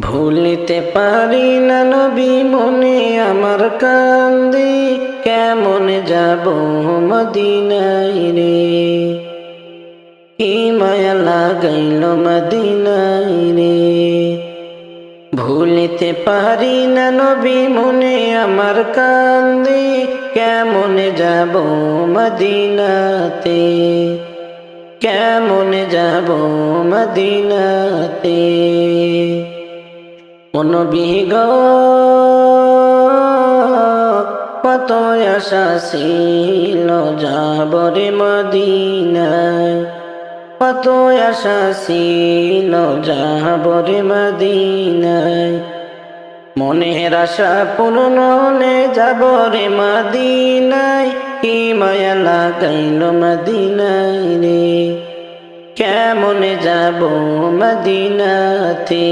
ভুলিতে পারি না নবী মনে আমার কান্দি, কেমন যাব মদিনাই রে? কি মায়া লাগাইল মদিনাই রে? ভুলিতে পারি না নবী মনে আমার কান্দি, কেমন যাব মদিনাতে? কেমন যাব মদিনাতে? অনবিগ কত আশা ছিল যাবরে মদিনায়। কত আশা ছিল যাবরে মদিনায়। মনের আশা পূর্ণ হলে যাবরে মদিনায়, কি মায়া লাগাইল মদিনায় রে। কেমন যাব মদিনাতে?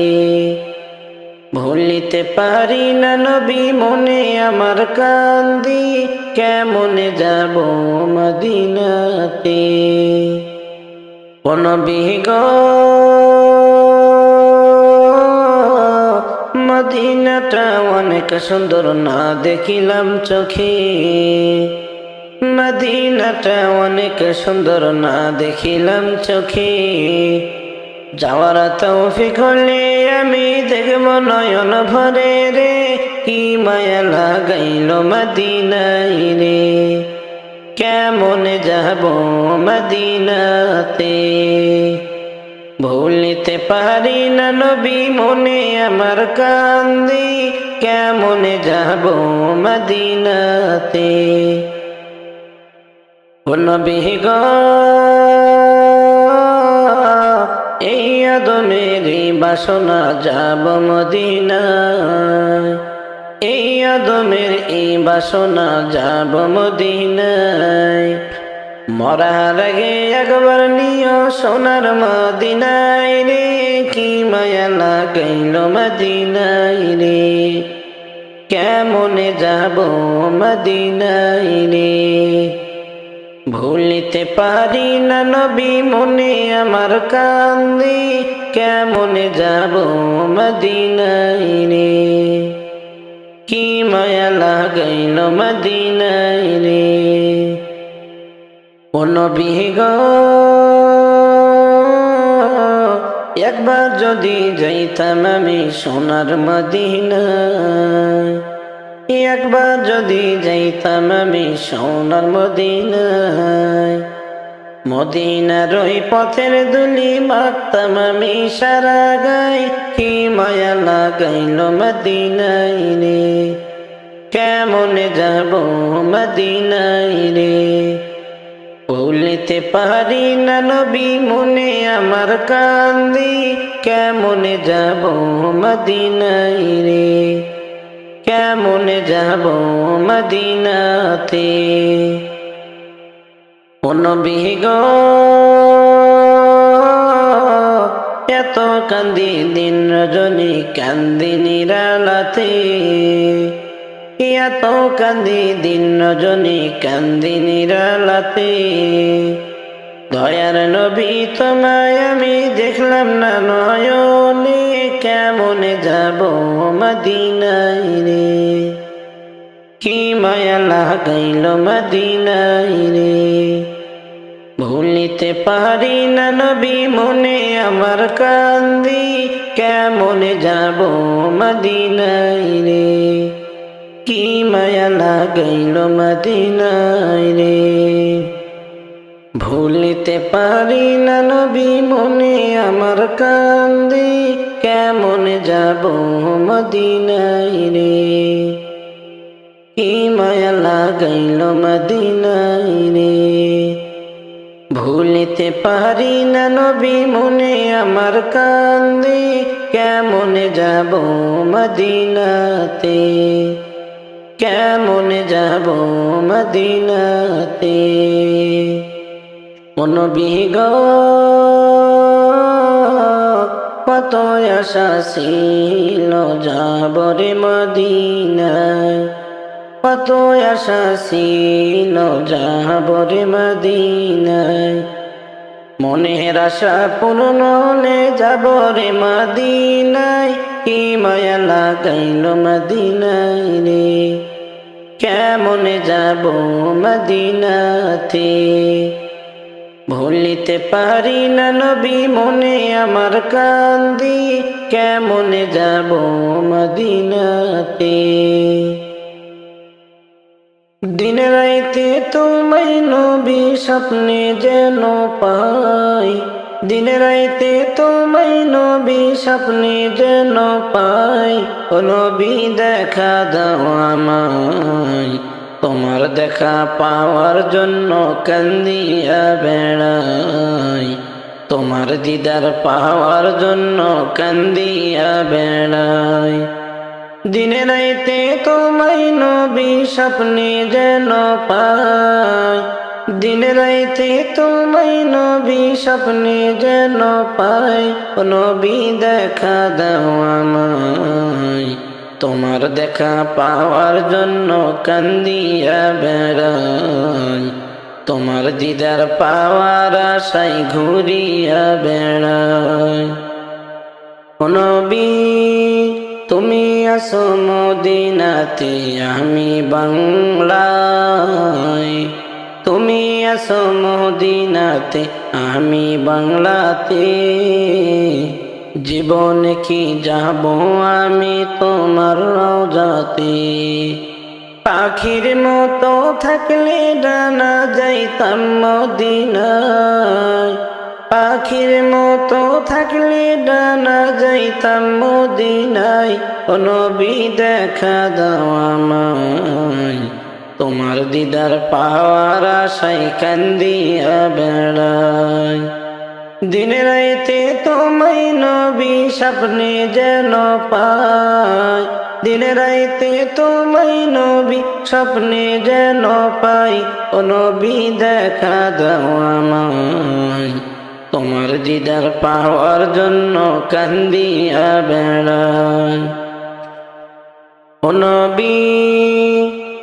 ভুলিতে পারি না নবী মনে আমার কান্দি, কেমন যাব মদিনাতে? কোন বিগ মদিনাটা অনেক সুন্দর না দেখিলাম চোখে। মদিনাটা অনেক সুন্দর না দেখিলাম চোখে। যাওয়ার তৌফিক হলে আমি দেখব নয়ন ভরে রে। কি মায়া লাগাইল মদিনাই রে। কেমন যাব মদিনাতে? ভুলিতে পারি না নবী মনে আমার কান্দি। কেমন যাব মদিনাতে? নবী গো। বাসনা যাব মদিনায়। এই আদমের এই বাসনা যাব মদিনায়। মরার আগে একবার নিও সোনার মদিনায় রে, কি মায়া লাগাইল মদিনায় রে। কেমনে যাব মদিনায় রে? ভুলিতে পারি না নবী মনে আমার কান্দি, কেমনে যাব মদিনাই রে? কি মায়া লাগাইল মদিনাই রে? ও নবী গো, একবার যদি যাইতাম আমি সোনার মদিনায়। একবার যদি যাইতাম আমি সোনার মদিনায়। মদিনার ওই পথের দুলি মাখতাম আমি সারা গাই কি মায়া লাগাইল মদিনাই রে। কেমন যাব মদিনাই রে? ভুলিতে পারি না নবী মনে আমার কান্দি, কেমন যাব মদিনাই রে? কেমন যাব মদিনাতে? অনবিগ এত কান্দি দিন রজনী কান্দি নিরালাতে। এত কান্দি দিন রজনী কান্দি নিরালাতে। দয়ার নবী তোমায় আমি দেখলাম না নয়নে। কেমন যাব মদিনাই রে? কি মায়া লাগাইল মদিনাই রে? ভুলিতে পারি না নবী মনে আমার কান্দি। কেমন যাব মদিনাই রে? কি মায়া লাগাইল মদিনাই রে? ভুলিতে পারি না নবী মনে আমার কান্দি, কেমন যাব মদিনাই রে? কি মায়া লাগাইল মদিনাই রে? ভুলিতে পারি না নবী মনে আমার কান্দি, কেমন যাব মদিনাতে? কেমন যাব মদিনাতে? অনবিগ কত আশা যাবরে মদিনায়। কত আশা ছিল যাবরে মদিনায়। মনের আশা পূর্ণ হলে যাব রে মাদিনায়, কি মায়া লাগাইল মদিনায় রে। কেমনে যাব মদিনাতে? ভুলিতে পারি না নবী মনে আমার কান্দি, কেমনে যাব মদিনাতে? দিন রাইতে তোমায় নবী স্বপ্নে যেন পাই, দিন রাইতে তোমায় নবী স্বপ্নে যেন পাই, ও নবী দেখা দাও আমায়। তোমার দেখা পাওয়ার জন্য কান্দিয়া বেড়াই। তোমার দিদার পাওয়ার জন্য কান্দিয়া বেড়াই। দিনে রাইতে তোমায় নবী স্বপ্নে যেন পাই। দিনে রাইতে তোমায় নবী স্বপ্নে যেন ও নবী দেখা দাও আমায়। তোমার দেখা পাওয়ার জন্য কান্দিয়া বেড়াই। তোমার দিদার পাওয়ার আশায় ঘুরিয়া বেড়াই। নবী, তুমি আসো মদিনাতে, আমি বাংলায়। তুমি আসো মদিনাতে, আমি বাংলাতে। জীবনে কি যাব আমি তোমার রোজাতে পাখির মতো থাকলে ডানা যাইতাম মদিনায়। পাখির মতো থাকলে ডানা যাইতাম মদিনায়। নবী দেখা দাও আমায়। তোমার দিদার পাওয়ার আশায় কান্দিয়া বেড়ায়। দিনে রাইতে তোমায় নবী স্বপ্নে যেন পাই। দিনে রাইতে তোমায় নবী স্বপ্নে যেন পাই। ও নবী, দেখা দাও আমায়। তোমার দিদার পাওয়ার জন্য কান্দিয়া বেড়াই ও নবী,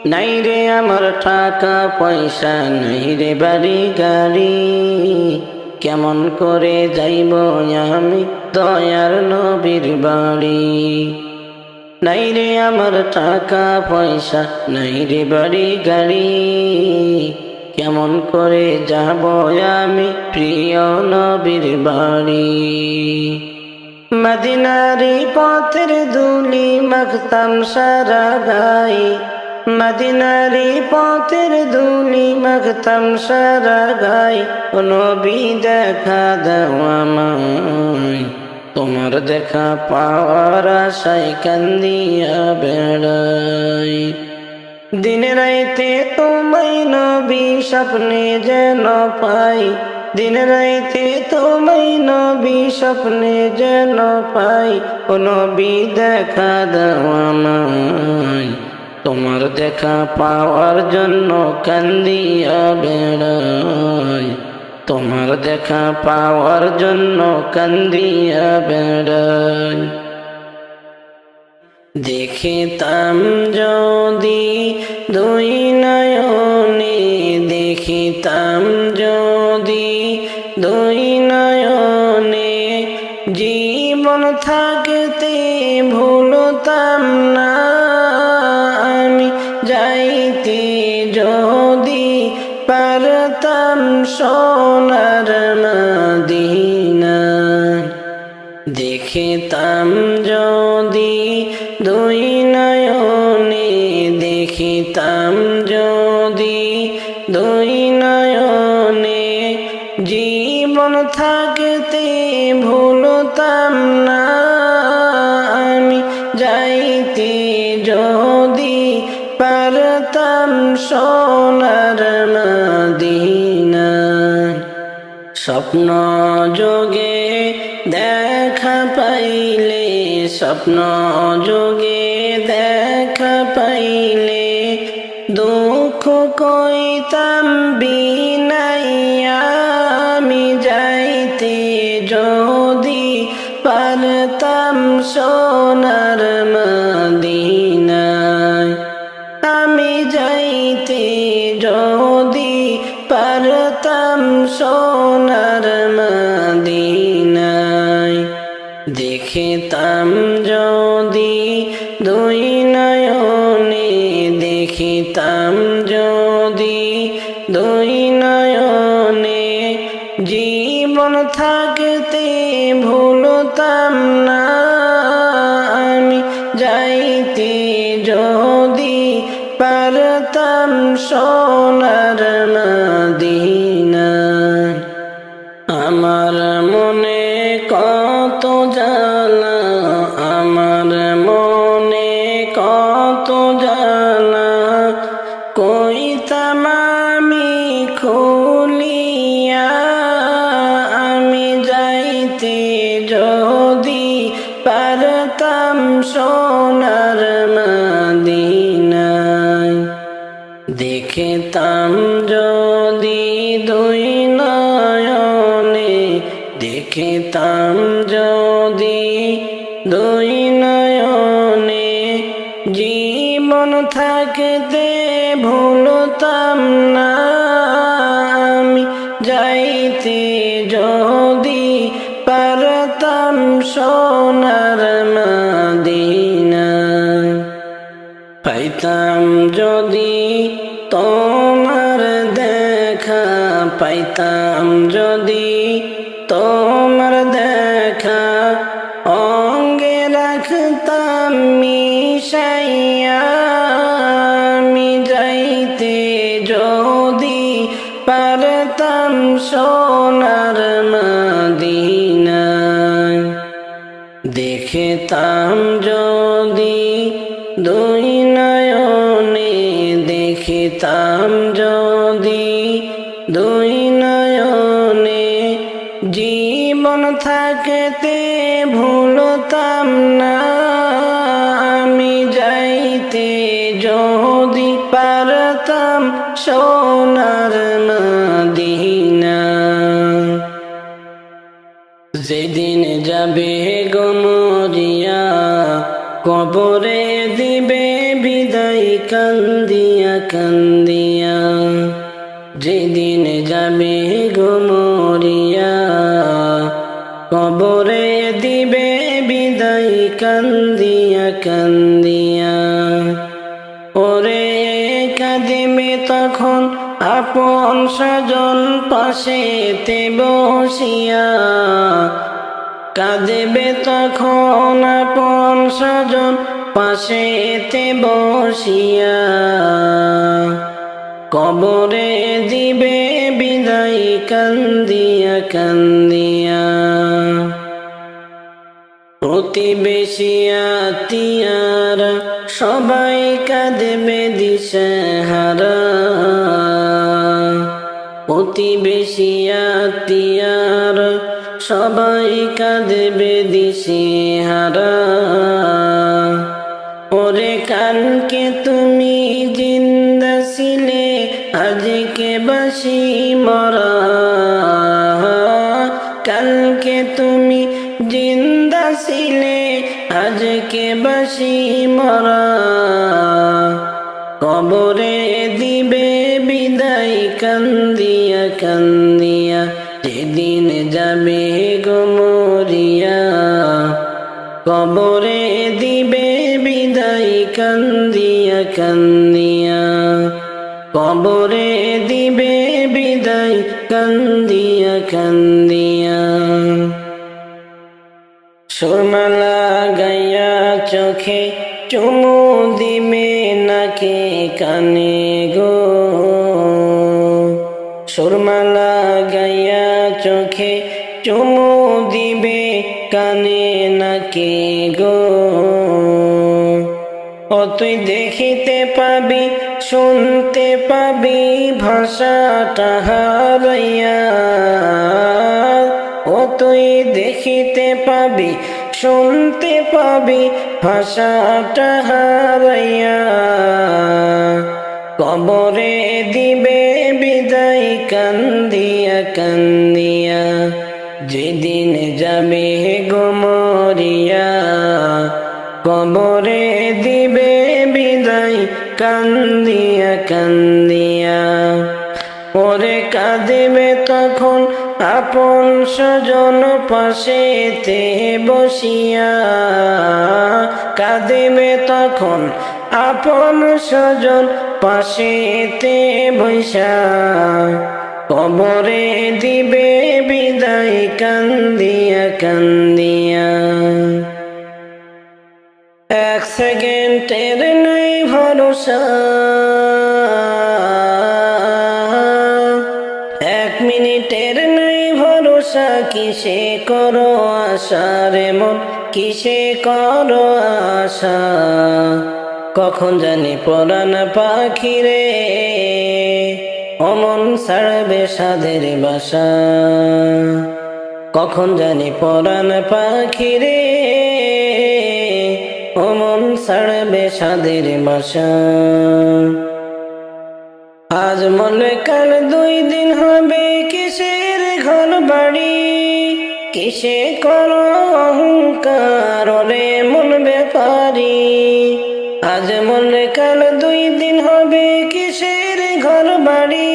নাই রে আমার টাকা পয়সা, নাই রে বাড়ি গাড়ি। কেমন করে যাইব আমি দয়ার নবীর বাড়ি? নাই রে আমার টাকা পয়সা, নাই রে বাড়ি গাড়ি। কেমন করে যাব আমি প্রিয় নবীর বাড়ি? মদিনারি পথের দুলি মাখতাম সারা গাই। মদিনারি পথের দুলি মাখতাম সারা গাই। নবী, দেখা আমায়। তোমার দেখা পাওয়ার আশায় কান্দিয়া বেড়াই। দিন রাইতে তোমায় নবী স্বপ্নে যেন পাই। দিন রাইতে তোমায় নবী স্বপ্নে যেন পাই। ও নবী, দেখা দাও তোমার দেখা পাওয়ার জন্য কান্দিয়া বেড়াই। তোমার দেখা পাওয়ার জন্য কান্দিয়া বেড়াই। দেখিতাম যদি দুই নয়নে, দেখিতাম যদি দুই নয়নে, জীবন থাকতে ভুলতাম না। পারতাম সোনার মদিনা। দেখিতাম যদি দুই নয়নে দেখিতাম স্বপ্ন যোগে দেখা পাইলে, স্বপ্ন যোগে দেখা পাইলে, দুঃখ কইতাম বিনাইয়া আমি যাইতে। যদি পারতাম সোনার মদিনায় জীবন থাকতে ভুলতাম না। আমি যাইতে যদি পারতাম সোনার দেখিতাম যদি দুই নয়নে দেখে তাম যদি দুই নয়নে জীবন থাকতে ভুলতাম না। তোমার দেখা অঙ্গে রাখতাম মিশাইয়া। যাইতে যদি পারতাম সোনার মদিনায়। দেখিতাম যদি দুই নয়নে, দেখিতাম থাকতে ভুলতাম না। আমি যাইতে যদি পারতাম সোনার মদিনা। যেদিন যাবে গমরিয়া কবরে দিবে বিদায় কান্দিয়া কান্দিয়া। যেদিন যাবে গমরিয়া কান্দিয়া। ওরে কাদিমে তখন আপন স্বজন পাশেতে বসিয়া। কাঁদেবে তখন আপন স্বজন পাশেতে বসিয়া। কবরে দিবে বিদায়, কান্দিয়া কান্দিয়া। প্রতিবেশী আত্মীয়ারা সবাই কাঁদবে দিশেহারা প্রতিবেশী আত্মীয়ারা সবাই কাঁদবে দিশেহারা ওরে কালকে তুমি জিন্দা ছিলে, আজকে বাসি মরা। কালকে তুমি আজকে বাসি মরা। কবরে দিবে বিদায় কান্দিয়া কান্দিয়া, যেদিন যাবে গোমরিয়া কবরে দিবে বিদায় কান্দিয়া কান্দিয়া, কবরে দিবে বিদায় কান্দিয়া কান্দিয়া। সুরমালা গাইয়া চোখে চুমু দিবে নাকে কানে গো? সুরমালা গাইয়া চোখে চুমু দিবে কানে নাকে গো? ও তুই দেখিতে পাবি, শুনতে পাবি, ভাষাটা হারাইয়া। ও তুই দেখিতে পাবি, শুনতে পাবি ভাষাটা হারাইয়া কবরে দিবে বিদায় কান্দিয়া কান্দিয়া, যেদিন যাবে গোমরিয়া কবরে দিবে বিদায় কান্দিয়া কান্দিয়া। আপন স্বজন পাশেতে বসিয়া কাঁদিবে তখন আপন স্বজন পাশেতে বৈশা কবরে দিবে বিদায় কান্দিয়া কান্দিয়া। এক সেকেন্ডের নেই ভরসা। কিসে করো আশা রে মন? কিসে করো আশা? কখন জানি পরাণ পাখি রে অমন ছাড়বে সাধের বাসা। কখন জানি পরাণ পাখি রে অমন ছাড়বে সাধের বাসা। আজ মনে কাল দুই দিন হবে। কিসের বাড়ি। কিসে করো অহংকার? রে মন ব্যাপারি। আজ মনে কাল দুই দিন হবে কিসের ঘর বাড়ি।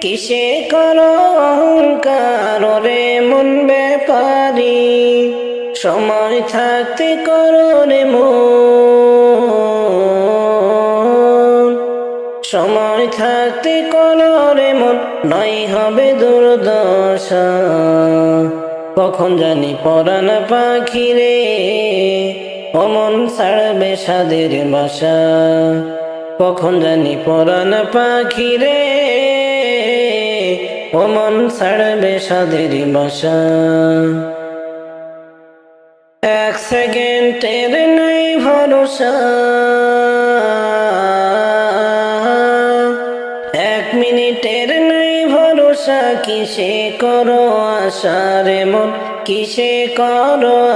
কিসে করো অহংকার? রে মন ব্যাপারি। সময় থাকতে করো রে সময় থাকতে কলরে নয় হবে দুর্দশা। কখন জানি পরাণ পাখি রে, অমন ছাড়বে সাদের বাসা। কখন জানি পরাণ পাখি রে, অমন ছাড়বে সাদের বাসা। এক সেকেন্ডের নাই ভরসা। করো আশা রে মন? কিসে করো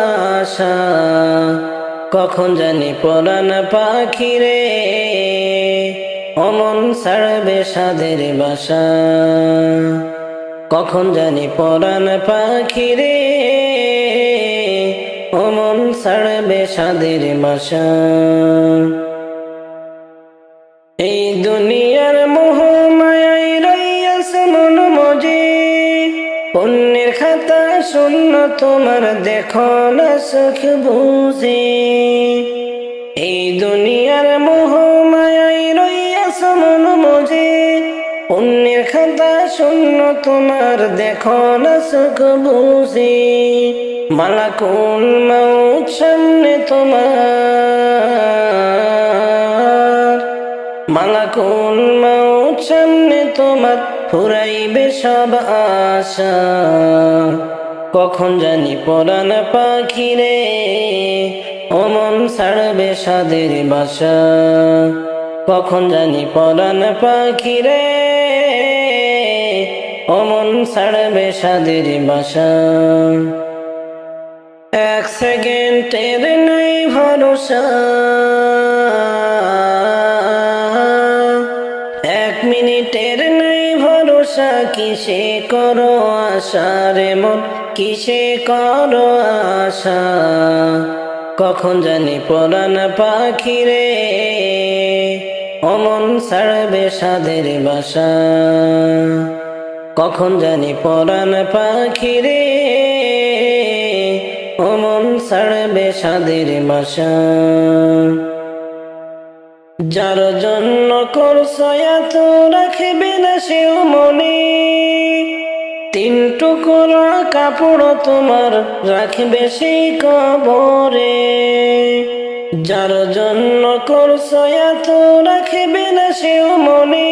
আশা? কখন জানি পরাণ পাখি রে অমন ছাড়বে সাধের বাসা। কখন জানি পরাণ পাখি রে অমন ছাড়বে সাধের বাসা। শূন্য তোমার দেখো না সুখ বুঝে। এই দুনিয়ার মোহ মায়াই রইয়াছে মন মজে। পুণ্যের খাতা শূন্য তোমার দেখো না সুখ বুঝে। মালাকুল মৌত সামনে তোমার। মালাকুল মৌত সামনে তোমার ফুরাইবে সব আশা। কখন জানি পরাণ পাখি রে অমন ছাড়বে সাদের বাসা। কখন জানি পরাণ পাখি রে অমন ছাড়বে সাদের বাসা। এক সেকেন্ডের নাই ভরসা, এক মিনিটের নাই ভরসা, কিসে করো আশা রে মন? কিসে করো আশা? কখন জানি পরাণ পাখি রে? অমন ছাড়বে সাধের বাসা। কখন জানি পরাণ পাখি রে? অমন ছাড়বে সাদের বাসা। যার জন্য করছ এত রাখবে না সেও মনে। তিন টুকরো কাপড় তোমার রাখবে সেই কবরে। যার জন্য করছ এত রাখবে না সেও মনে।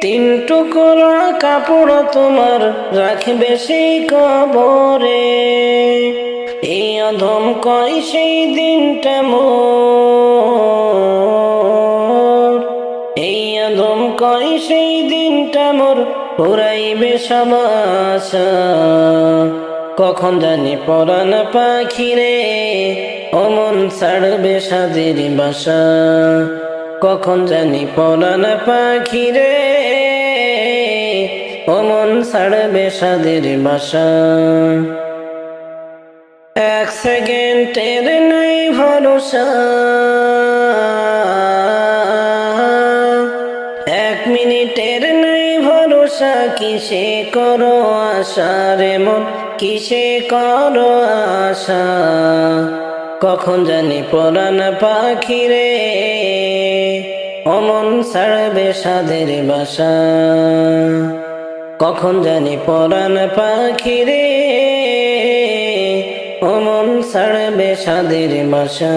তিন টুকরো কাপড় তোমার রাখবে সেই কবরে। এই অধম কয় সেই দিনটা মোর। এই অধম কয় সেই দিনটা মোর। সব আশা কখন জানি পরাণ পাখি রে অমন ছাড়বে সাদের বাসা। কখন জানি পরাণ পাখি রে অমন ছাড়বে সাদের বাসা। এক সেকেন্ডের নাই ভরসা। কিসে করো আশা রে মন? কিসে করো আশা? কখন জানি পরাণ পাখি রে অমন ছাড়বে সাদের বাসা। কখন জানি পরাণ পাখি রে অমন ছাড়বে সাদের বাসা।